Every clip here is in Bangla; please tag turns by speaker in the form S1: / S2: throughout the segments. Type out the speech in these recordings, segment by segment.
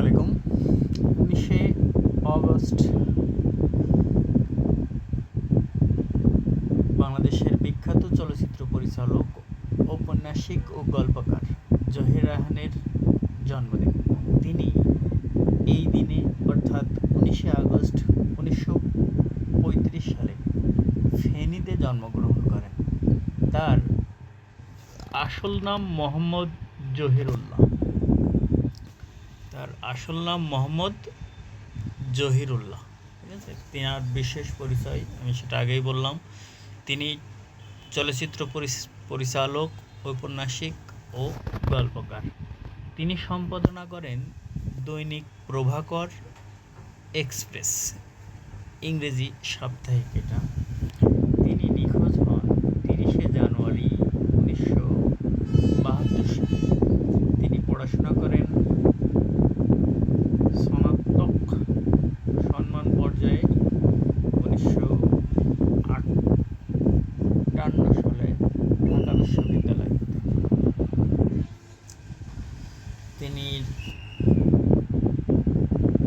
S1: আলাইকুম। উনিশে অগস্ট বাংলাদেশের বিখ্যাত চলচ্চিত্র পরিচালক, ঔপন্যাসিক ও গল্পকার জহির রায়হানের জন্মদিন। তিনি এই দিনে, অর্থাৎ উনিশে আগস্ট উনিশশো পঁয়ত্রিশ সালে ফেনীতে জন্মগ্রহণ করেন। তার আসল নাম মোহাম্মদ জহিরুল্লাহ। তার আসল নাম মোহাম্মদ জহিরুল্লাহ। ঠিক আছে? তিনার বিশেষ পরিচয়, আমি সেটা আগেই বললাম। তিনি চলচ্চিত্র পরিচালক, ঔপন্যাসিক ও গল্পকার। তিনি সম্পাদনা করেন দৈনিক প্রভাকর এক্সপ্রেস, ইংরেজি সাপ্তাহিক এটা। তিনি নিখোঁজ হন তিরিশে জানুয়ারি উনিশশো বাহাত্তর সালে। তিনি পড়াশোনা করেন স্নাতক সম্মান পর্যায়ে উনিশশো আটান্ন সালে ঢাকা বিশ্ববিদ্যালয় হতে। তিনি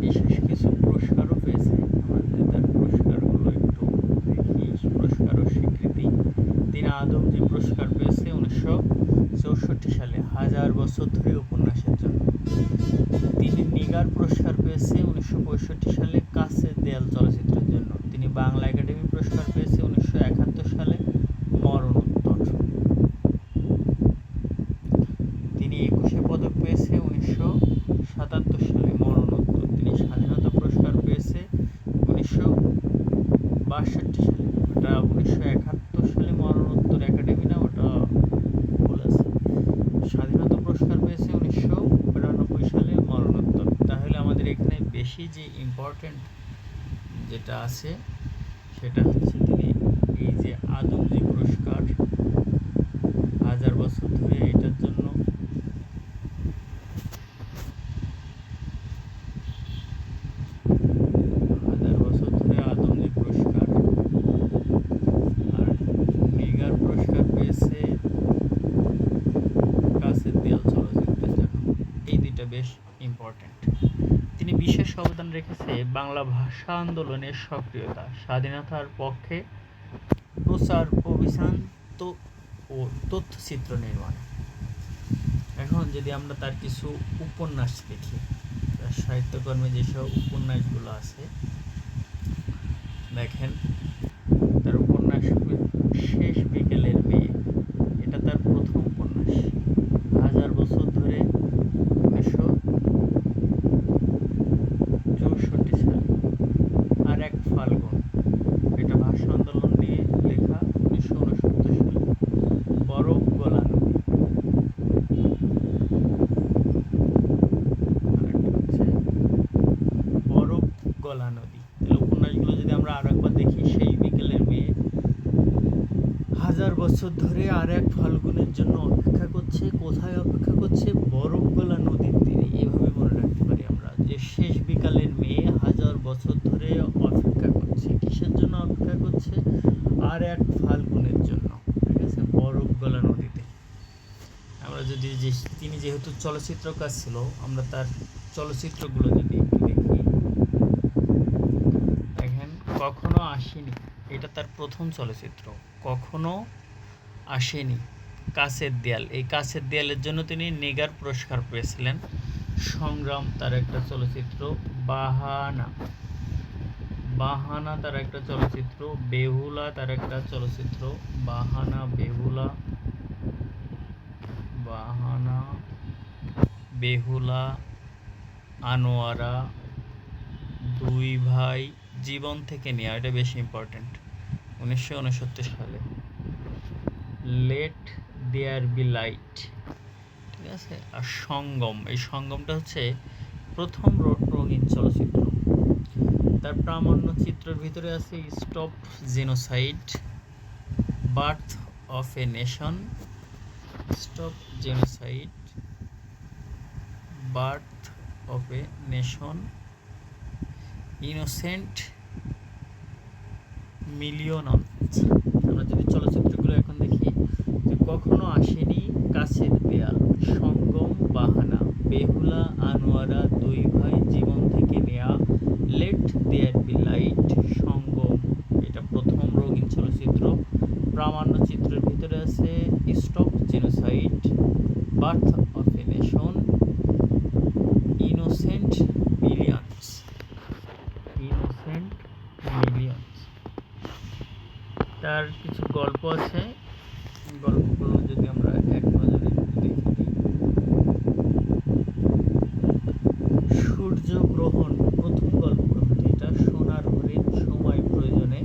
S1: বিশেষ কিছু পুরস্কারও পেয়েছে আমরা যদি তার পুরস্কারগুলো একটু দেখি পুরস্কার ও স্বীকৃতি তিনি আদমজি পুরস্কার পেয়েছে উনিশশো চৌষট্টি সালে, হাজার বছর ধরে উপন্যাসের জন্য। তিনি নিগার পুরস্কার পেয়েছে উনিশশো পঁয়ষট্টি সালে কাছে দেয়াল চলচ্চিত্রের জন্য। তিনি বাংলা একাডেমি পুরস্কার পেয়েছে উনিশশো একাত্তর সালে মরণোত্তর তিনি একুশে পদক পেয়েছে উনিশশো সাতাত্তর সালে মরণোত্তর তিনি স্বাধীনতা পুরস্কার পেয়েছে উনিশশো বাষট্টি সালে ওটা উনিশশো একাত্তর সালে মরণোত্তর একাডেমি না ওটা ভুল আছে স্বাধীনতা পুরস্কার পেয়েছে উনিশশো বিরানব্বই সালে মরণোত্তর তাহলে আমাদের এখানে বেশি যে ইম্পর্টেন্ট যেটা আছে, সেটা হচ্ছে তিনি এই যে আদমজি পুরস্কার, হাজার বছর ধরে এটার জন্য বেশ ইম্পর্ট্যান্ট বিশেষ অবদান রেখেছে বাংলা ভাষা আন্দোলনের সক্রিয়তা, স্বাধীনতার পক্ষে প্রচার অভিযান ও তথ্যচিত্র নির্মাণে। এখন যদি আমরা তার কিছু উপন্যাস দেখি, তার সাহিত্যকর্মে যেসব উপন্যাসগুলো আছে, দেখেন, তার উপন্যাস শেষ বিকেলের মেয়ে এটা তার প্রথম উপন্যাস হাজার বছর ধরে উনিশশো চৌষট্টি সালে আর এক ফাল্গুন এটা ভাষা আন্দোলন নিয়ে লেখা উনিশশো উনসত্তর সালে বরফ গলা নদী আরেকটা হচ্ছে বরফ গলা নদী। তাহলে উপন্যাসগুলো যদি আমরা আর একবার দেখি, সেই বিকেলের মেয়ে হাজার বছর ধরে আর এক ফাল্গুনের জন্য অপেক্ষা করছে, কোথায় অপেক্ষা করছে? বরফ গলা নদীর তীরে। এভাবে মনে রাখতে পারি আমরা যে শেষ বিকালের মেয়ে হাজার বছর ধরে অপেক্ষা করছে। কিসের জন্য অপেক্ষা করছে? আর এক ফাল্গুনের জন্য। ঠিক আছে? বরফ গলা নদীতে। আমরা যদি যে তিনি যেহেতু চলচ্চিত্রকার ছিল, আমরা তার চলচ্চিত্রগুলো যদি একটু দেখি দেখেন কখনো আসেনি। এটা তার প্রথম চলচ্চিত্র। কখনো আসেনি। কাছের দেয়াল। এই কাছের দেয়ালের জন্য তিনি নেগার পুরস্কার পেয়েছিলেন। সংগ্রাম তার একটা চলচ্চিত্র, বাহানা। বাহানা তার একটা চলচ্চিত্র, বেহুলা তার একটা চলচ্চিত্র, বাহানা, বেহুলা বাহানা, বেহুলা, আনোয়ারা, দুই ভাই জীবন থেকে নেওয়া এটা বেশি ইম্পর্ট্যান্ট উনিশশো উনসত্তর সালে। লেট দেয়ার বি লাইট ঠিক আছে? আর সঙ্গম, এই সঙ্গমটা হচ্ছে প্রথম রঙিন চলচ্চিত্র। তার প্রামাণ্য চিত্রের ভিতরে আছে stop genocide birth of a nation stop genocide birth of a nation innocent million আমরা যদি চলচ্চিত্রগুলো এখন দেখি, যে কখনো আসেনি কাছের দেয়াল, সঙ্গম বাহানা, বেহুলা আনোয়ারা দুই ভাই গল্প আছে গল্পগুলো যদি আমরা এক নজরে একটু দেখে নিই সূর্যগ্রহণ প্রথম গল্প গ্রহণটি এটা সোনার হরিণ সময় প্রয়োজনে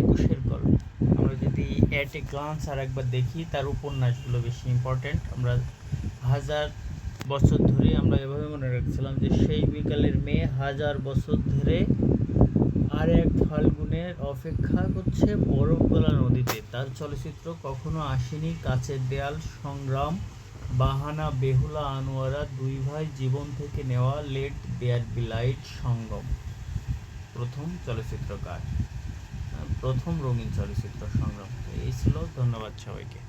S1: একুশের গল্প আমরা যদি অ্যাট এ গ্লান্স আর একবার দেখি, তার উপন্যাসগুলো বেশি ইম্পর্ট্যান্ট আমরা হাজার বছর ধরে আমরা এভাবে মনে রাখছিলাম যে সেই বিকালের মেয়ে হাজার বছর ধরে আর এক ফাল্গুনের অপেক্ষা করছে বরফগলা নদীতে। তার চলচ্চিত্র কখনো আসেনি। কাছের দেয়াল, সংগ্রাম, বাহানা, বেহুলা, আনোয়ারা, দুই ভাই জীবন থেকে নেওয়া লেট দেয়ার বিলাইট সঙ্গম। প্রথম চলচ্চিত্রকার। প্রথম রঙিন চলচ্চিত্র সংগ্রাম। এই ছিল ধন্যবাদ সবাইকে।